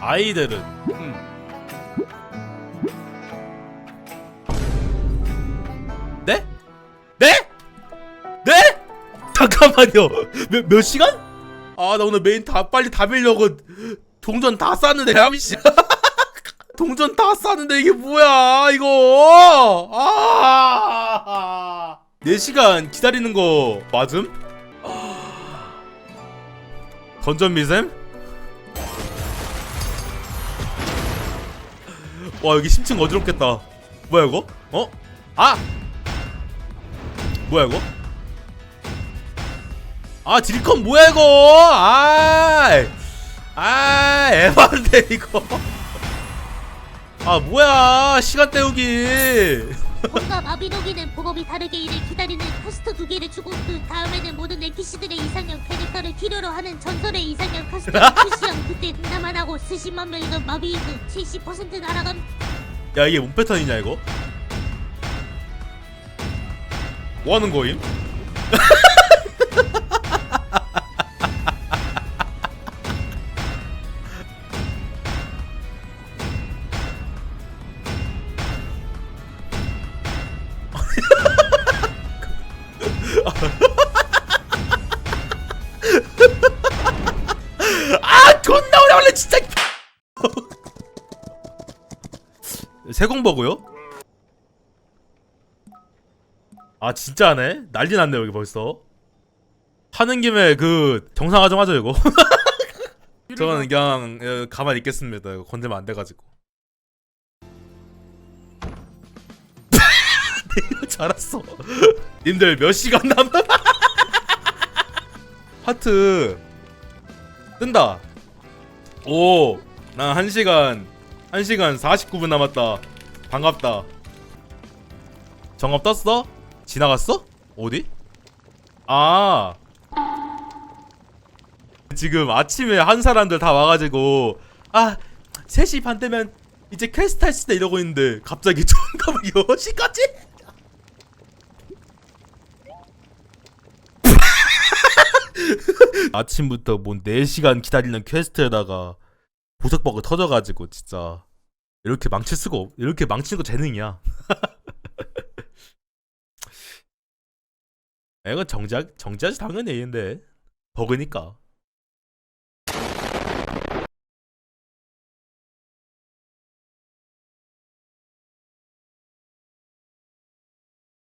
아이들은 음. 네? 네? 네? 잠깐만요. 몇, 몇 시간? 아, 나 오늘 메인 다 빨리 다 밀려고 동전 다 쌌는데 야미씨. 동전 다 쌌는데 이게 뭐야 이거? 아. 4시간 기다리는 거 맞음? 던전 미셈? 와 여기 심층 어지럽겠다 뭐야 이거? 어? 아! 뭐야 이거? 아 딜컨 뭐야 이거 아, 아 에반데 이거 아 뭐야 시간 때우기 뭔가 마비노기는 방법이 다르게 이를 기다리는 퀘스트 두 개를 주고 그 다음에는 모든 NPC들의 이상형 캐릭터를 필요로 하는 전설의 이상형 카스터 출시형 그때 등나만 하고 수십만 명이던 마비인은 70% 날아감 야 이게 뭔 패턴이냐 이거? 뭐 하는 거임? 아 존나 오래 걸려 진짜. 세공버고요? 아 진짜네? 난리 났네 여기 벌써. 하는 김에 그 정상화 좀 하죠 이거. 저는 그냥 어, 가만히 있겠습니다. 이거 건들면 안 돼가지고 잘했어 님들 몇 시간 남아 하트 뜬다 오난 1시간 1시간 49분 남았다 반갑다 정업 떴어? 지나갔어? 어디? 아 지금 아침에 한 사람들 다 와가지고 아 3시 반 되면 이제 퀘스트 할 수다 이러고 있는데 갑자기 잠깐만 10시까지? 아침부터 뭔 4시간 기다리는 퀘스트에다가 보석버그 터져가지고 진짜 이렇게 망칠 수가 없 이렇게 망치는 거 재능이야. 아, 이건 정지하, 정지하지 당연히 A인데. 버그니까